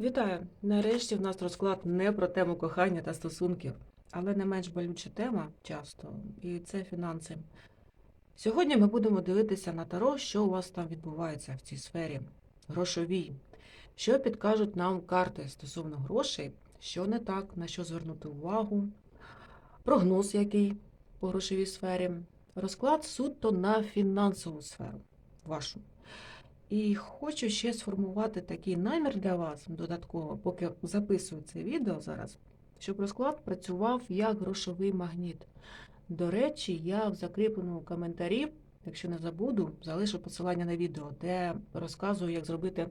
Вітаю! Нарешті в нас розклад не про тему кохання та стосунків, але не менш болюча тема часто, і це фінанси. Сьогодні ми будемо дивитися на таро, що у вас там відбувається в цій сфері грошовій, що підкажуть нам карти стосовно грошей, що не так, на що звернути увагу, прогноз який по грошовій сфері, розклад суто на фінансову сферу вашу. І хочу ще сформувати такий намір для вас додатково, поки записую це відео зараз, щоб розклад працював як грошовий магніт. До речі, я в закріпленому коментарі, якщо не забуду, залишу посилання на відео, де розказую, як зробити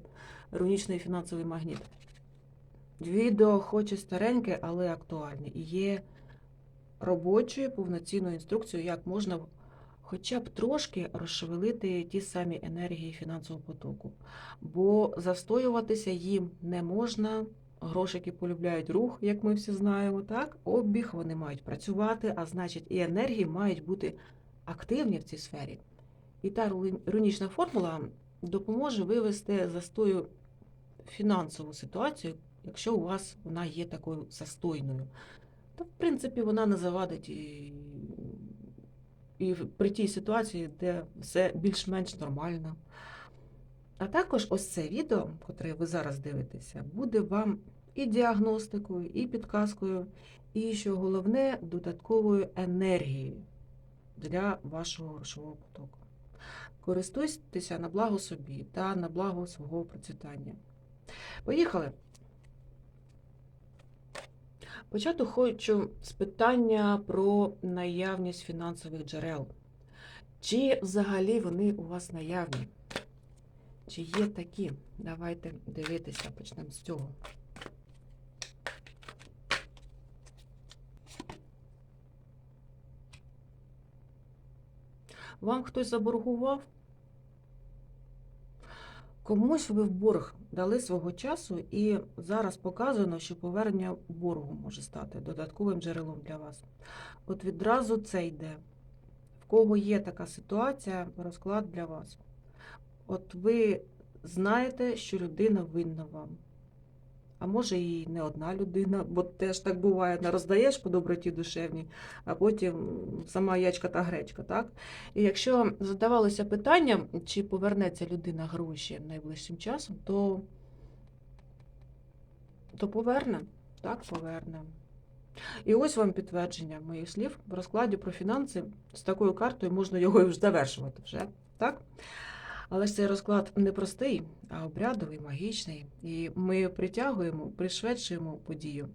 рунічний фінансовий магніт. Відео хоч і стареньке, але актуальне. І є робочою повноцінною інструкцією, як можна хоча б трошки розшевелити ті самі енергії фінансового потоку. Бо застоюватися їм не можна. Грошики полюбляють рух, як ми всі знаємо, так? Обіг, вони мають працювати, а значить, і енергії мають бути активні в цій сфері. І та ру- рунічна формула допоможе вивести застою фінансову ситуацію, якщо у вас вона є такою застойною. То, в принципі, вона не завадить і, при тій ситуації, де все більш-менш нормально. А також ось це відео, котре ви зараз дивитеся, буде вам і діагностикою, і підказкою, і, що головне, додатковою енергією для вашого грошового потоку. Користуйтеся на благо собі та на благо свого процвітання. Поїхали! Почати хочу з питання про наявність фінансових джерел. Чи взагалі вони у вас наявні? Чи є такі? Давайте дивитися, почнемо з цього. Вам хтось заборгував? Комусь ви в борг дали свого часу, і зараз показано, що повернення боргу може стати додатковим джерелом для вас. От відразу це йде. В кого є така ситуація, розклад для вас. От ви знаєте, що людина винна вам. А може і не одна людина, бо теж так буває, не роздаєш по доброті душевній, а потім сама ячка та гречка, так? І якщо задавалося питанням, чи повернеться людина гроші найближчим часом, то, то поверне. Так, поверне. І ось вам підтвердження моїх слів в розкладі про фінанси з такою картою можна його і завершувати вже, так? Але ж цей розклад не простий, а обрядовий, магічний. І ми притягуємо, пришвидшуємо подію.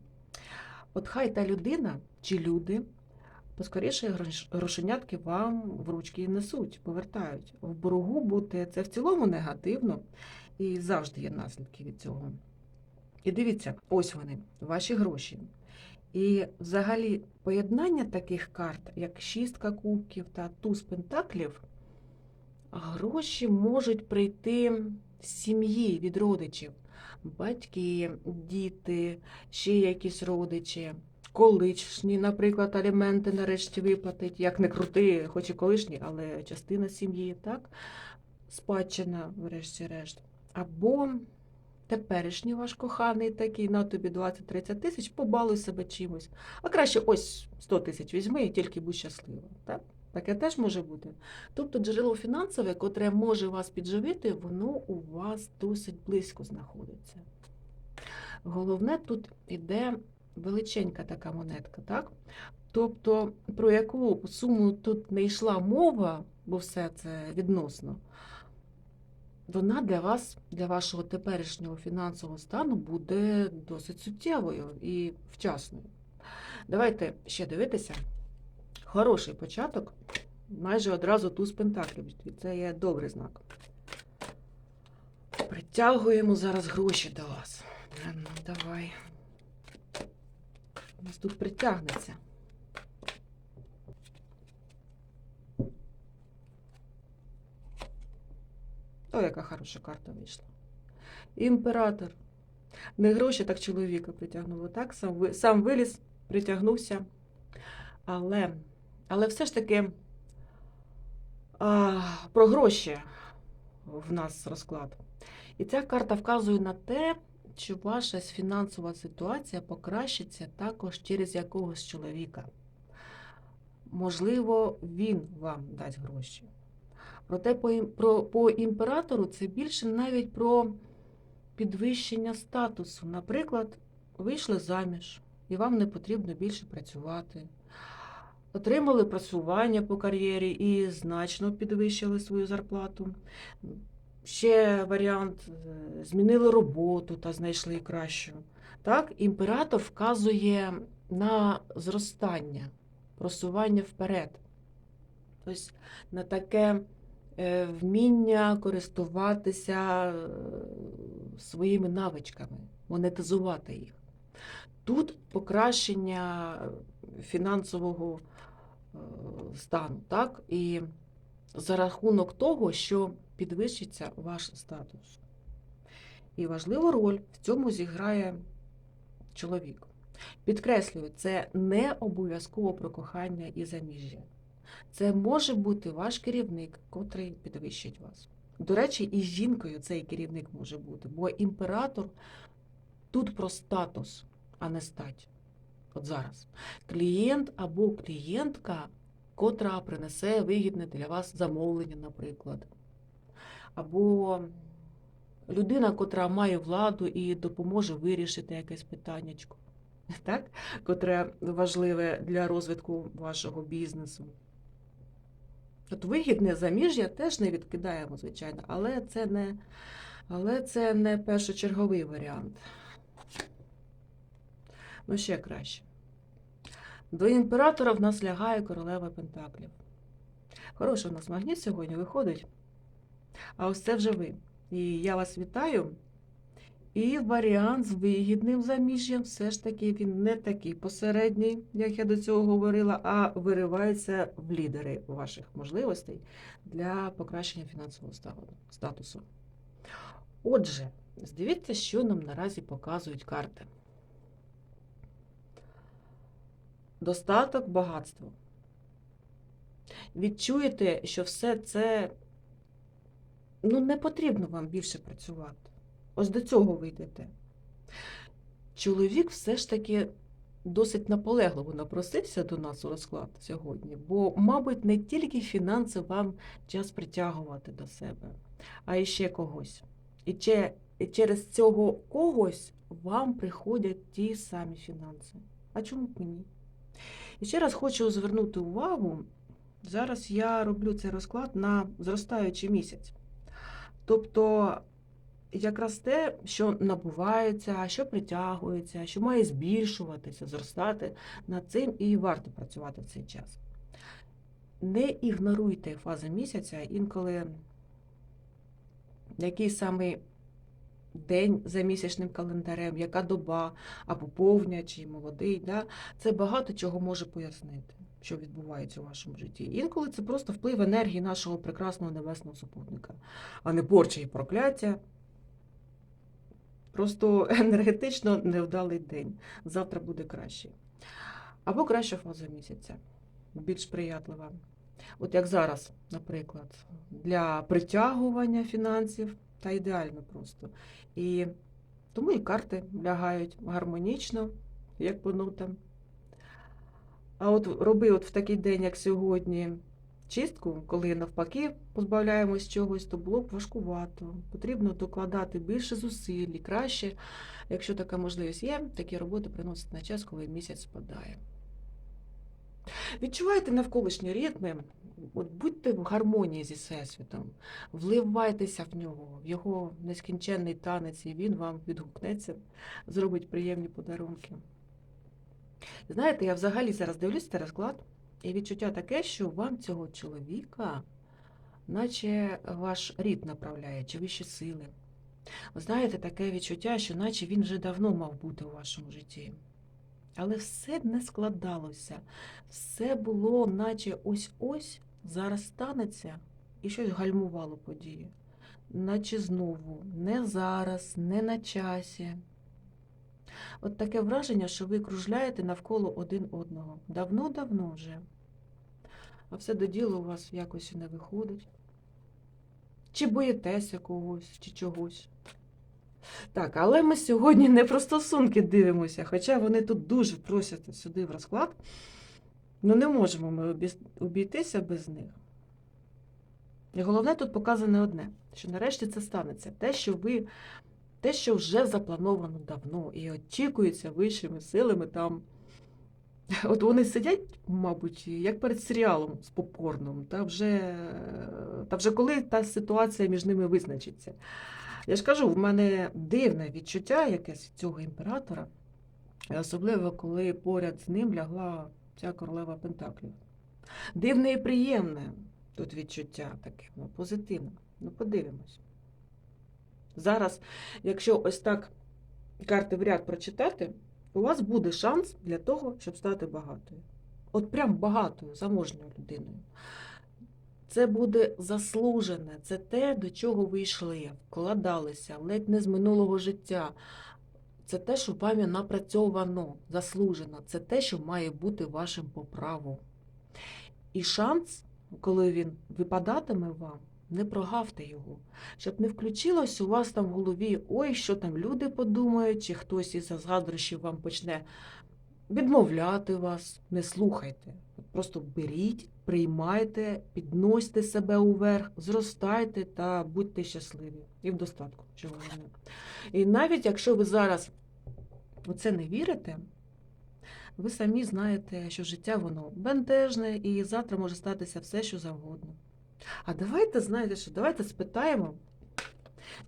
От хай та людина чи люди поскоріше грошенятки вам в ручки несуть, повертають. В боргу бути це в цілому негативно і завжди є наслідки від цього. І дивіться, ось вони, ваші гроші. І взагалі поєднання таких карт, як шістка кубків та туз пентаклів, гроші можуть прийти з сім'ї від родичів. Батьки, діти, ще якісь родичі, колишні, наприклад, аліменти нарешті виплатить, як не крути, хоч і колишні, але частина сім'ї, так? Спадщина, врешті-решт. Або теперішній ваш коханий такий, на тобі 20-30 тисяч, побалуй себе чимось. А краще ось 100 тисяч візьми і тільки будь щаслива. Так? Таке теж може бути. Тобто джерело фінансове, котре може вас підживити, воно у вас досить близько знаходиться. Головне, тут іде величенька така монетка, так? Тобто, про яку суму тут не йшла мова, бо все це відносно, вона для вас, для вашого теперішнього фінансового стану буде досить суттєвою і вчасною. Давайте ще дивитися. Хороший початок. Майже одразу туз пентаклів. Це є добрий знак. Притягуємо зараз гроші до вас. Ну, давай. У нас тут притягнеться. О, яка хороша карта вийшла. Імператор. Не гроші, так чоловіка притягнуло. Так, сам, сам виліз, притягнувся. Але, але все ж таки а, про гроші в нас розклад. І ця карта вказує на те, що ваша фінансова ситуація покращиться також через якогось чоловіка. Можливо, він вам дасть гроші. Проте по, про, по імператору це більше навіть про підвищення статусу. Наприклад, вийшли заміж, і вам не потрібно більше працювати. Отримали просування по кар'єрі і значно підвищили свою зарплату. Ще варіант е, змінили роботу та знайшли кращу. Так, імператор вказує на зростання, просування вперед. Тобто на таке е, вміння користуватися е, своїми навичками, монетизувати їх. Тут покращення фінансового е, стану, так? І за рахунок того, що підвищиться ваш статус. І важливу роль в цьому зіграє чоловік. Підкреслюю, це не обов'язково про кохання і заміжжя. Це може бути ваш керівник, котрий підвищить вас. До речі, і жінкою цей керівник може бути, бо імператор тут про статус, а не стать. От зараз. Клієнт або клієнтка, котра принесе вигідне для вас замовлення, наприклад. Або людина, котра має владу і допоможе вирішити якесь питаннячко, так? котре важливе для розвитку вашого бізнесу. От вигідне заміжжя теж не відкидаємо, звичайно, але це не, але це не першочерговий варіант. Ну, ще краще. До імператора в нас лягає королева Пентаклів. Хороший у нас магніт сьогодні виходить. А ось це вже ви. І я вас вітаю. І варіант з вигідним заміжжям все ж таки він не такий посередній, як я до цього говорила, а виривається в лідери ваших можливостей для покращення фінансового статусу. Отже, здивіться, що нам наразі показують карти. Достаток, багатство. Відчуєте, що все це ну, не потрібно вам більше працювати. Ось до цього ви йдете. Чоловік все ж таки досить наполегливо напросився до нас у розклад сьогодні, бо, мабуть, не тільки фінанси вам час притягувати до себе, а і ще когось. І, че- і через цього когось вам приходять ті самі фінанси. А чому б ні? І ще раз хочу звернути увагу. Зараз я роблю цей розклад на зростаючий місяць. Тобто, якраз те, що набувається, що притягується, що має збільшуватися, зростати, над цим і варто працювати в цей час. Не ігноруйте фази місяця, інколи який саме день за місячним календарем, яка доба, або повня, чи молодий, да? це багато чого може пояснити, що відбувається у вашому житті. Інколи це просто вплив енергії нашого прекрасного небесного супутника, а не порча і прокляття. Просто енергетично невдалий день. Завтра буде краще. Або краща фаза місяця, більш сприятлива. От як зараз, наприклад, для притягування фінансів та ідеально просто. І тому і карти лягають гармонічно, як по нотам. А от роби от в такий день, як сьогодні, чистку, коли навпаки позбавляємось чогось, то було б важкувато. Потрібно докладати більше зусиль краще, якщо така можливість є, такі роботи приносять на час, коли місяць спадає. Відчувайте навколишні ритми, от будьте в гармонії зі Всесвітом, вливайтеся в нього, в його нескінченний танець, і він вам відгукнеться, зробить приємні подарунки. Знаєте, я взагалі зараз дивлюсь цей розклад, і відчуття таке, що вам цього чоловіка, наче ваш рід направляє, чи вищі сили. Ви знаєте, таке відчуття, що наче він вже давно мав бути у вашому житті. Але все не складалося, все було, наче ось-ось зараз станеться, і щось гальмувало події. Наче знову, не зараз, не на часі. От таке враження, що ви кружляєте навколо один одного. Давно-давно вже. А все до діла у вас якось не виходить. Чи боїтеся когось, чи чогось. Так, але ми сьогодні не про стосунки дивимося, хоча вони тут дуже просять сюди в розклад. Ну не можемо ми обійтися без них. І головне тут показане одне, що нарешті це станеться. Те, що ви, те, що вже заплановано давно і очікується вищими силами там. От вони сидять, мабуть, як перед серіалом з попкорном, та вже, та вже коли та ситуація між ними визначиться. Я ж кажу, в мене дивне відчуття якесь цього імператора, особливо коли поряд з ним лягла ця королева Пентаклів. Дивне і приємне тут відчуття таке, ну, позитивне. Ну, подивимось. Зараз, якщо ось так карти в ряд прочитати, у вас буде шанс для того, щоб стати багатою. От прям багатою, заможньою людиною. Це буде заслужене, це те, до чого ви йшли, вкладалися, ледь не з минулого життя. Це те, що вами напрацьовано, заслужено. Це те, що має бути вашим по праву. І шанс, коли він випадатиме вам, не прогавте його, щоб не включилось у вас там в голові, ой, що там люди подумають, чи хтось із заздрощів вам почне відмовляти вас, не слухайте. Просто беріть, приймайте, підносьте себе уверх, зростайте та будьте щасливі. І в достатку, чого головне. І навіть якщо ви зараз у це не вірите, ви самі знаєте, що життя воно бентежне, і завтра може статися все, що завгодно. А давайте, знаєте що, давайте спитаємо,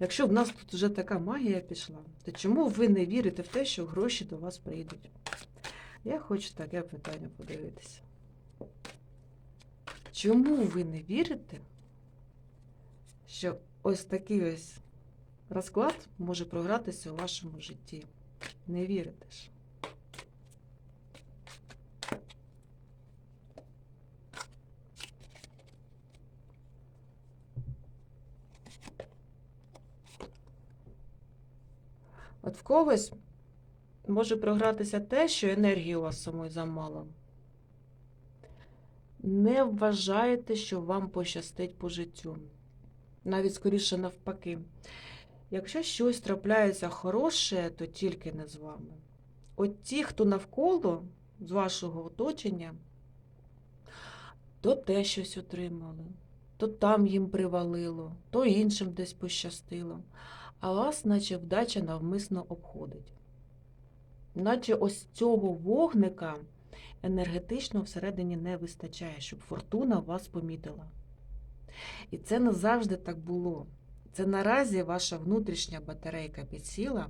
якщо в нас тут вже така магія пішла, то чому ви не вірите в те, що гроші до вас прийдуть? Я хочу таке питання подивитися. Чому ви не вірите, що ось такий ось розклад може програтися у вашому житті? Не вірите ж. От в когось може програтися те, що енергії у вас самої замало. Не вважаєте, що вам пощастить по життю. Навіть скоріше навпаки. Якщо щось трапляється хороше, то тільки не з вами. От ті, хто навколо з вашого оточення, то те щось отримали, то там їм привалило, то іншим десь пощастило. А вас, наче вдача навмисно обходить. Наче ось цього вогника енергетично всередині не вистачає, щоб фортуна вас помітила. І це не завжди так було. Це наразі ваша внутрішня батарейка підсіла,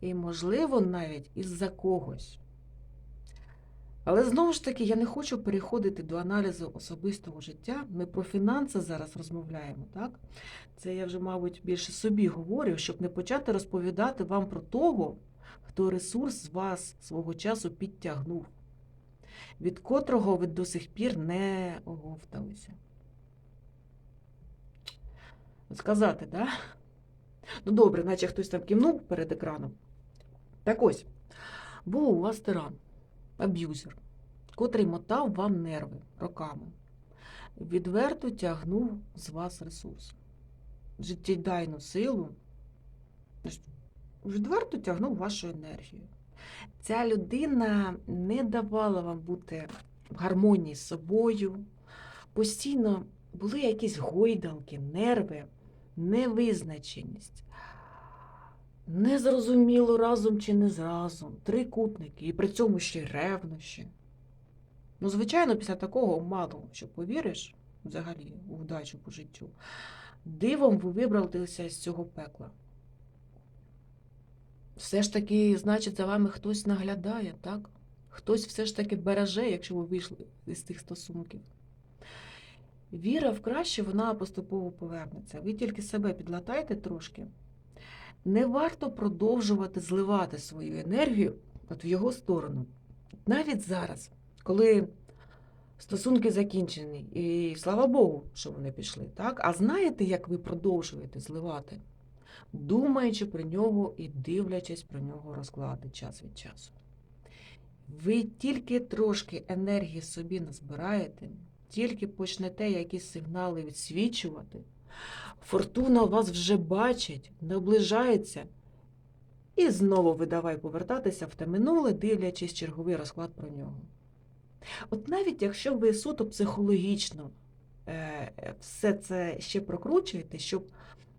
і, можливо, навіть із-за когось. Але знову ж таки, я не хочу переходити до аналізу особистого життя. Ми про фінанси зараз розмовляємо, так? Це я вже, мабуть, більше собі говорю, щоб не почати розповідати вам про того, хто ресурс вас свого часу підтягнув, від котрого ви до сих пір не оговталися. Сказати, да? Ну, добре, наче хтось там кивнув перед екраном. Так ось, був у вас тиран, аб'юзер, котрий мотав вам нерви роками, відверто тягнув з вас ресурс, життєдайну силу, відверто тягнув вашу енергію. Ця людина не давала вам бути в гармонії з собою, постійно були якісь гойдалки, нерви, невизначеність. Незрозуміло разом чи не зразом, трикутники, і при цьому ще й ревнощі. Ну, звичайно, після такого мало що повіриш взагалі у вдачу по життю. Дивом ви вибралися з цього пекла. Все ж таки, значить, за вами хтось наглядає, так? Хтось все ж таки береже, якщо ви вийшли з тих стосунків. Віра в краще, вона поступово повернеться. Ви тільки себе підлатайте трошки. Не варто продовжувати зливати свою енергію от в його сторону. Навіть зараз, коли стосунки закінчені, і слава Богу, що вони пішли, так? А знаєте, як ви продовжуєте зливати? Думаючи про нього і дивлячись про нього розклади час від часу. Ви тільки трошки енергії собі назбираєте, тільки почнете якісь сигнали відсвічувати, Фортуна вас вже бачить, наближається. І знову ви давай повертатися в те минуле, дивлячись черговий розклад про нього. От навіть якщо ви суто психологічно е, все це ще прокручуєте, щоб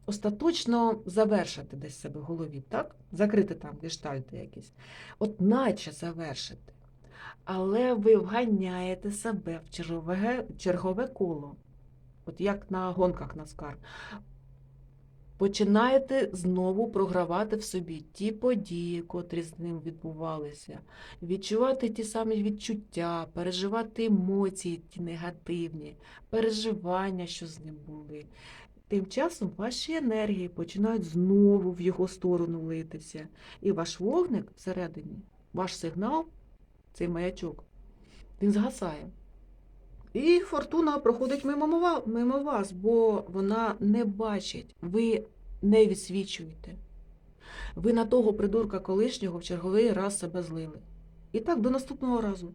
остаточно завершити десь себе в голові, так? Закрити там гештальти якісь, от наче завершити. Але ви вганяєте себе в чергове, чергове коло, от як на гонках Наскар. Починаєте знову програвати в собі ті події, котрі з ним відбувалися, відчувати ті самі відчуття, переживати емоції, ті негативні, переживання, що з ним були. Тим часом ваші енергії починають знову в його сторону литися. І ваш вогник всередині, ваш сигнал, цей маячок, він згасає. І фортуна проходить мимо, мимо вас, бо вона не бачить, ви не відсвічуєте. Ви на того придурка колишнього в черговий раз себе злили. І так до наступного разу.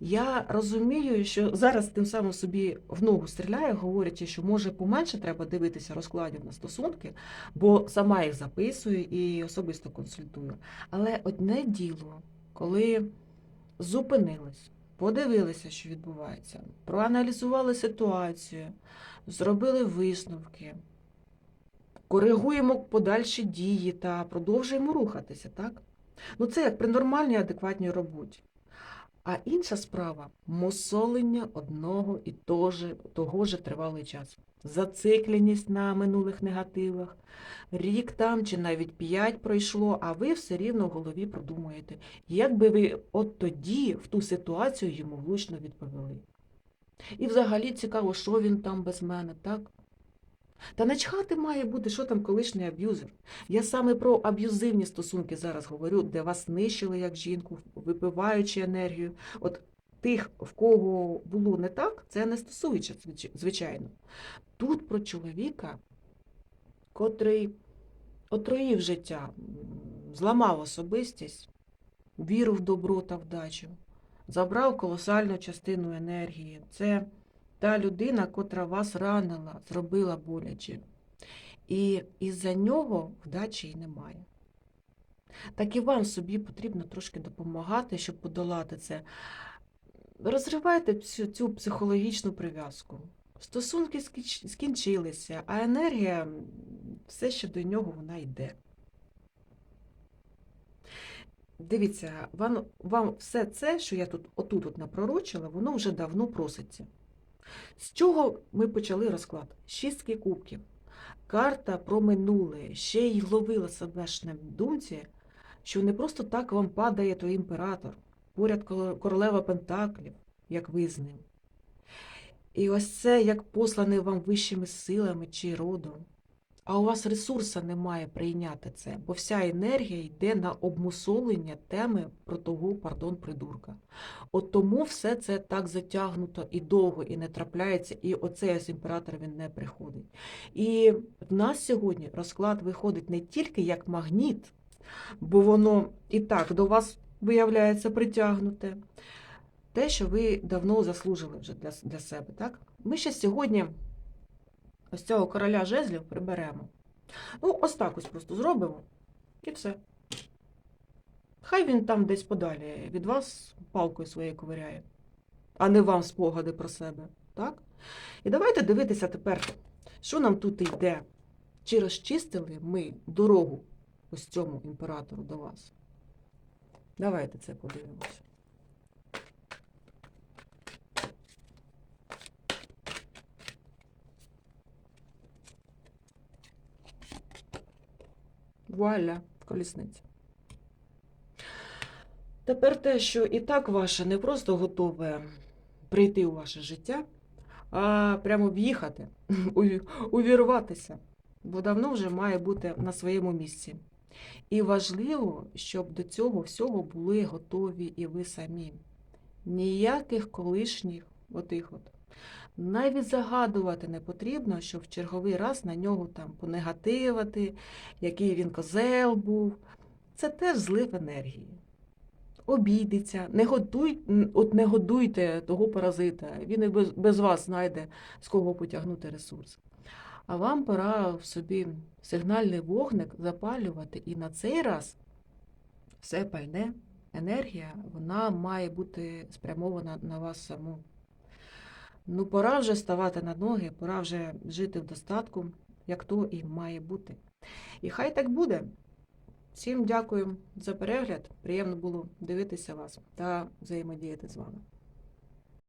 Я розумію, що зараз тим самим собі в ногу стріляю, говорячи, що може поменше треба дивитися розкладів на стосунки, бо сама їх записую і особисто консультую. Але одне діло, коли зупинились, подивилися, що відбувається, проаналізували ситуацію, зробили висновки, коригуємо подальші дії та продовжуємо рухатися, так? Ну це як при нормальній адекватній роботі. А інша справа мусолення одного і того же, того же тривалий час. Зацикленість на минулих негативах, рік там чи навіть п'ять пройшло, а ви все рівно в голові продумуєте, як би ви от тоді в ту ситуацію йому влучно відповіли. І взагалі цікаво, що він там без мене, так? Та начхати має бути, що там колишній аб'юзер. Я саме про аб'юзивні стосунки зараз говорю, де вас нищили як жінку, випиваючи енергію. От тих, в кого було не так, це не стосується, звичайно. Тут про чоловіка, котрий отруїв життя, зламав особистість, віру в добро та вдачу, забрав колосальну частину енергії. Це та людина, котра вас ранила, зробила боляче. І із-за нього вдачі й немає. Так і вам собі потрібно трошки допомагати, щоб подолати це. Розривайте цю, цю психологічну прив'язку. Стосунки скінчилися, а енергія все ще до нього вона йде. Дивіться, вам, вам все це, що я тут отут от напророчила, воно вже давно проситься. З чого ми почали розклад? Шістки кубків. Карта про минуле ще й ловила себе ж на думці, що не просто так вам падає той імператор, поряд королева Пентаклів, як ви з ним. І ось це як послане вам вищими силами чи родом. А у вас ресурсу немає прийняти це, бо вся енергія йде на обмусолення теми про того, пардон, придурка. От тому все це так затягнуто і довго, і не трапляється, і оцей ось імператор він не приходить. І в нас сьогодні розклад виходить не тільки як магніт, бо воно і так до вас виявляється притягнуте. Те, що ви давно заслужили вже для, для себе, так? Ми ще сьогодні ось цього короля жезлів приберемо. Ну, ось так ось просто зробимо, і все. Хай він там десь подалі від вас палкою своєю ковиряє, а не вам спогади про себе. Так? І давайте дивитися тепер, що нам тут йде. Чи розчистили ми дорогу ось цьому імператору до вас? Давайте це подивимося. Вуаля, колісниця. Тепер те, що і так ваше не просто готове прийти у ваше життя, а прямо в'їхати, увірватися, бо давно вже має бути на своєму місці. І важливо, щоб до цього всього були готові і ви самі. Ніяких колишніх отих от. Навіть загадувати не потрібно, щоб в черговий раз на нього там понегативати, який він козел був. Це теж злив енергії. Обійдеться, не годуй, от не годуйте того паразита, він і без, без вас знайде з кого потягнути ресурс. А вам пора в собі сигнальний вогник запалювати, і на цей раз все пальне, енергія, вона має бути спрямована на вас саму. Ну, пора вже ставати на ноги, пора вже жити в достатку, як то і має бути. І хай так буде. Всім дякую за перегляд. Приємно було дивитися вас та взаємодіяти з вами.